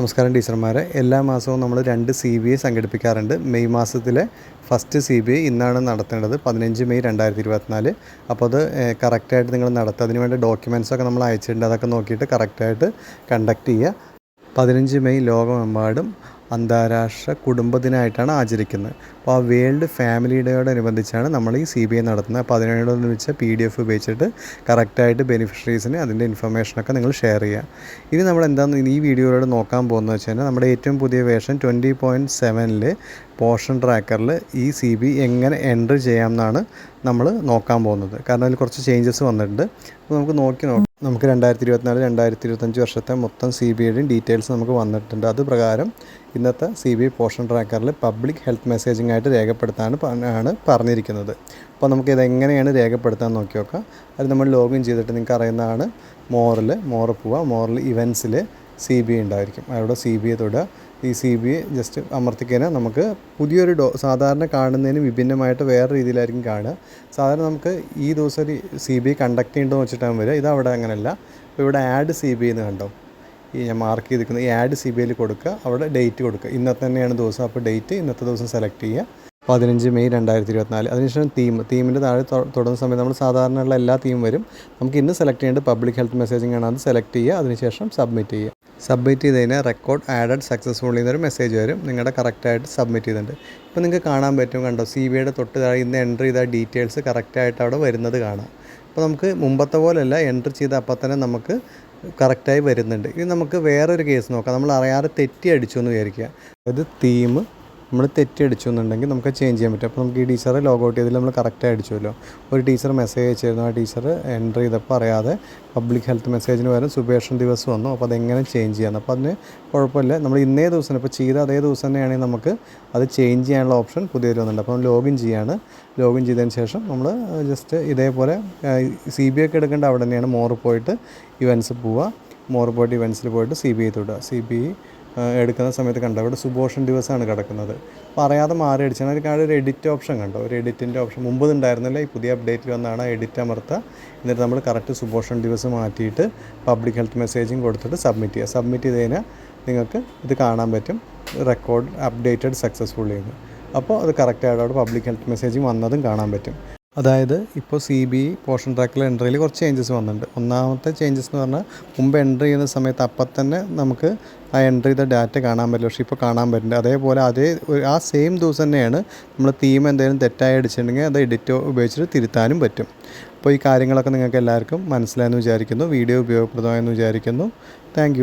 നമസ്കാരം ടീച്ചർമാരെ. എല്ലാ മാസവും നമ്മൾ രണ്ട് സി ബി ഐ സംഘടിപ്പിക്കാറുണ്ട്. മെയ് മാസത്തിലെ ഫസ്റ്റ് സി ബി ഐ ഇന്നാണ് നടത്തേണ്ടത് പതിനഞ്ച് മെയ് രണ്ടായിരത്തി ഇരുപത്തിനാല് അപ്പോൾ അത് കറക്റ്റായിട്ട് നിങ്ങൾ നടത്തുക. അതിന് വേണ്ട ഡോക്യുമെൻസൊക്കെ നമ്മൾ അയച്ചിട്ടുണ്ട്. അതൊക്കെ നോക്കിയിട്ട് കറക്റ്റായിട്ട് കണ്ടക്ട് ചെയ്യുക. പതിനഞ്ച് മെയ് ലോകമെമ്പാടും അന്താരാഷ്ട്ര കുടുംബ ദിനമായിട്ടാണ് ആചരിക്കുന്നത്. അപ്പോൾ ആ വേൾഡ് ഫാമിലി ഡേയോടനുബന്ധിച്ചാണ് നമ്മൾ ഈ സി ബി ഐ നടത്തുന്നത്. അപ്പോൾ വെച്ച പി ഡി എഫ് ഉപയോഗിച്ചിട്ട് കറക്റ്റായിട്ട് ബെനിഫിഷ്യറീസിന് അതിന്റെ ഇൻഫർമേഷനൊക്കെ നിങ്ങൾ ഷെയർ ചെയ്യുക. ഇനി നമ്മൾ എന്താണെന്ന് ഈ വീഡിയോയിലൂടെ നോക്കാൻ പോകുന്നത് വെച്ച് കഴിഞ്ഞാൽ നമ്മുടെ ഏറ്റവും പുതിയ വേർഷൻ ട്വന്റി പോയിന്റ് സെവനിൽ പോർഷൻ ട്രാക്കറിൽ ഈ സി ബി എങ്ങനെ എൻട്രി ചെയ്യാമെന്നാണ് നമ്മൾ നോക്കാൻ പോകുന്നത്. കാരണം അതിൽ കുറച്ച് ചേഞ്ചസ് വന്നിട്ടുണ്ട്. അപ്പോൾ നമുക്ക് നോക്കി നോക്കാം. നമുക്ക് രണ്ടായിരത്തി ഇരുപത്തിനാല് രണ്ടായിരത്തി ഇരുപത്തഞ്ച് വർഷത്തെ മൊത്തം സി ബി ഐയുടെയും ഡീറ്റെയിൽസ് നമുക്ക് വന്നിട്ടുണ്ട്. അത് പ്രകാരം ഇന്നത്തെ സി ബി ഐ പോർഷൻ ട്രാക്കറിൽ പബ്ലിക് ഹെൽത്ത് മെസ്സേജിംഗ് ആയിട്ട് രേഖപ്പെടുത്താൻ ആണ് പറഞ്ഞിരിക്കുന്നത്. അപ്പോൾ നമുക്ക് ഇതെങ്ങനെയാണ് രേഖപ്പെടുത്താൻ നോക്കി നോക്കാം. അത് നമ്മൾ ലോഗിൻ ചെയ്തിട്ട് നിങ്ങൾക്ക് അറിയുന്നതാണ്. മോറിൽ മോറ് പോവുക മോറിൽ ഇവൻസിൽ സി ബി ഐ ഉണ്ടായിരിക്കും. അവിടെ സി ബി ഐ തൊടുക. ഈ സി ബി ജസ്റ്റ് അമർത്തിക്കാൻ നമുക്ക് പുതിയൊരു ഡോ സാധാരണ കാണുന്നതിന് വിഭിന്നമായിട്ട് വേറെ രീതിയിലായിരിക്കും കാണുക. സാധാരണ നമുക്ക് ഈ ദിവസം ഒരു സി ബി കണ്ടക്ട് ചെയ്യേണ്ടതെന്ന് വെച്ചിട്ടാണ് വരിക. ഇത് അവിടെ അങ്ങനെയല്ല. അപ്പോൾ ഇവിടെ ആഡ് സി ബി എന്ന് കണ്ടോ? ഈ ഞാൻ മാർക്ക് ചെയ്തിരിക്കുന്നത്. ഈ ആഡ് സി ബി ഐയിൽ കൊടുക്കുക. അവിടെ ഡേറ്റ് കൊടുക്കുക. ഇന്നത്തെ തന്നെയാണ് ദിവസം. അപ്പോൾ ഡേറ്റ് ഇന്നത്തെ ദിവസം സെലക്ട് ചെയ്യുക. പതിനഞ്ച് മെയ് രണ്ടായിരത്തി ഇരുപത്തിനാല് അതിനുശേഷം തീം തീമിന്റെ താഴെ തുടങ്ങുന്ന സമയത്ത് നമ്മൾ സാധാരണയുള്ള എല്ലാ തീം വരും. നമുക്ക് ഇന്ന് സെലക്ട് ചെയ്യേണ്ടത് പബ്ലിക് ഹെൽത്ത് മെസ്സേജിംഗ് ആണ്. അത് സെലക്ട് ചെയ്യുക. അതിനുശേഷം സബ്മിറ്റ് ചെയ്യുക. സബ്മിറ്റ് ചെയ്ത് കഴിഞ്ഞാൽ റെക്കോർഡ് ആഡഡ് സക്സസ്ഫുള്ളി എന്നൊരു മെസ്സേജ് വരും. നിങ്ങളുടെ കറക്റ്റായിട്ട് സബ്മിറ്റ് ചെയ്തിട്ടുണ്ട്. ഇപ്പോൾ നിങ്ങൾക്ക് കാണാൻ പറ്റും കണ്ടോ സി ബിയുടെ തൊട്ട് താഴെ ഇന്ന് എന്റർ ചെയ്ത ഡീറ്റെയിൽസ് കറക്റ്റായിട്ട് അവിടെ വരുന്നത് കാണാം. അപ്പോൾ നമുക്ക് മുമ്പത്തെ പോലെയല്ല എന്റർ ചെയ്ത അപ്പം തന്നെ നമുക്ക് കറക്റ്റായി വരുന്നുണ്ട്. ഇനി നമുക്ക് വേറൊരു കേസ് നോക്കാം. നമ്മൾ അറിയാതെ തെറ്റി അടിച്ചു എന്ന് വിചാരിക്കുക. അതായത് തീം നമ്മൾ തെറ്റി അടിച്ചു എന്നുണ്ടെങ്കിൽ നമുക്ക് ചേഞ്ച് ചെയ്യാൻ പറ്റും. അപ്പോൾ നമുക്ക് ഈ ടീച്ചറെ ലോഗ് ഔട്ട് ചെയ്തതിൽ നമ്മൾ കറക്റ്റായി അടിച്ചുമല്ലോ ഒരു ടീച്ചർ മെസ്സേജ് അയച്ചിരുന്നു. ആ ടീച്ചർ എന്റർ ചെയ്തപ്പോൾ അറിയാതെ പബ്ലിക് ഹെൽത്ത് മെസ്സേജിന് പകരം സുബേഷൻ ദിവസം വന്നു. അപ്പോൾ അതെങ്ങനെ ചേഞ്ച് ചെയ്യാം അപ്പോൾ അതിന് കുഴപ്പമില്ല. നമ്മൾ ഇന്നേ ദിവസം ഇപ്പോൾ ചെയ്ത അതേ ദിവസം തന്നെയാണെങ്കിൽ നമുക്ക് അത് ചേഞ്ച് ചെയ്യാനുള്ള ഓപ്ഷൻ പുതിയതിൽ വന്നിട്ടുണ്ട്. അപ്പോൾ ലോഗിൻ ചെയ്യാണ്. ലോഗിൻ ചെയ്തതിന് ശേഷം നമ്മൾ ജസ്റ്റ് ഇതേപോലെ സി ബി ഒക്കെ എടുക്കേണ്ട അവിടെ തന്നെയാണ്. മോറ് പോയിട്ട് ഇവൻസ് പോവുക. മോറ് പോയിട്ട് ഇവൻസിൽ പോയിട്ട് സി ബി ഐ തൊടുക. സി ബി ഐ എടുക്കുന്ന സമയത്ത് കണ്ടോ? ഇവിടെ സുഭോഷൻ ദിവസമാണ് കിടക്കുന്നത്. അപ്പോൾ അറിയാതെ മാറി അടിച്ചാണ് ഒരു കാര്യം ഒരു എഡിറ്റ് ഓപ്ഷൻ കണ്ടോ? ഒരു എഡിറ്റിന്റെ ഓപ്ഷൻ മുമ്പ് ഉണ്ടായിരുന്നില്ല ഈ പുതിയ അപ്ഡേറ്റിൽ വന്നാണ് എഡിറ്റ് അമർത്ത എന്നിട്ട് നമ്മൾ കറക്റ്റ് സുഭോഷൻ ദിവസം മാറ്റിയിട്ട് പബ്ലിക് ഹെൽത്ത് മെസ്സേജും കൊടുത്തിട്ട് സബ്മിറ്റ് ചെയ്യുക. സബ്മിറ്റ് ചെയ്ത് കഴിഞ്ഞാൽ നിങ്ങൾക്ക് ഇത് കാണാൻ പറ്റും. റെക്കോർഡ് അപ്ഡേറ്റഡ് സക്സസ്ഫുള്ളി എന്ന്. അപ്പോൾ അത് കറക്റ്റായിട്ട് അവിടെ പബ്ലിക് ഹെൽത്ത് മെസ്സേജും വന്നതും കാണാൻ പറ്റും. അതായത് ഇപ്പോൾ സി ബി പോർഷൻ ട്രാക്കിലെ എൻട്രിയിൽ കുറച്ച് ചേഞ്ചസ് വന്നിട്ടുണ്ട്. ഒന്നാമത്തെ ചേഞ്ചസ് എന്ന് പറഞ്ഞാൽ മുമ്പ് എൻട്രി ചെയ്യുന്ന സമയത്ത് അപ്പം തന്നെ നമുക്ക് ആ എൻട്രി ചെയ്ത ഡാറ്റ കാണാൻ പറ്റില്ല. പക്ഷേ ഇപ്പോൾ കാണാൻ പറ്റുന്നുണ്ട്. അതേപോലെ അതേ ആ സെയിം ദിവസം തന്നെയാണ് നമ്മൾ തീം എന്തെങ്കിലും തെറ്റായി അടിച്ചിട്ടുണ്ടെങ്കിൽ അത് എഡിറ്റ് ഉപയോഗിച്ചിട്ട് തിരുത്താനും പറ്റും. അപ്പോൾ ഈ കാര്യങ്ങളൊക്കെ നിങ്ങൾക്ക് എല്ലാവർക്കും മനസ്സിലായെന്ന് വിചാരിക്കുന്നു. വീഡിയോ ഉപയോഗപ്രദമായെന്ന് വിചാരിക്കുന്നു. താങ്ക്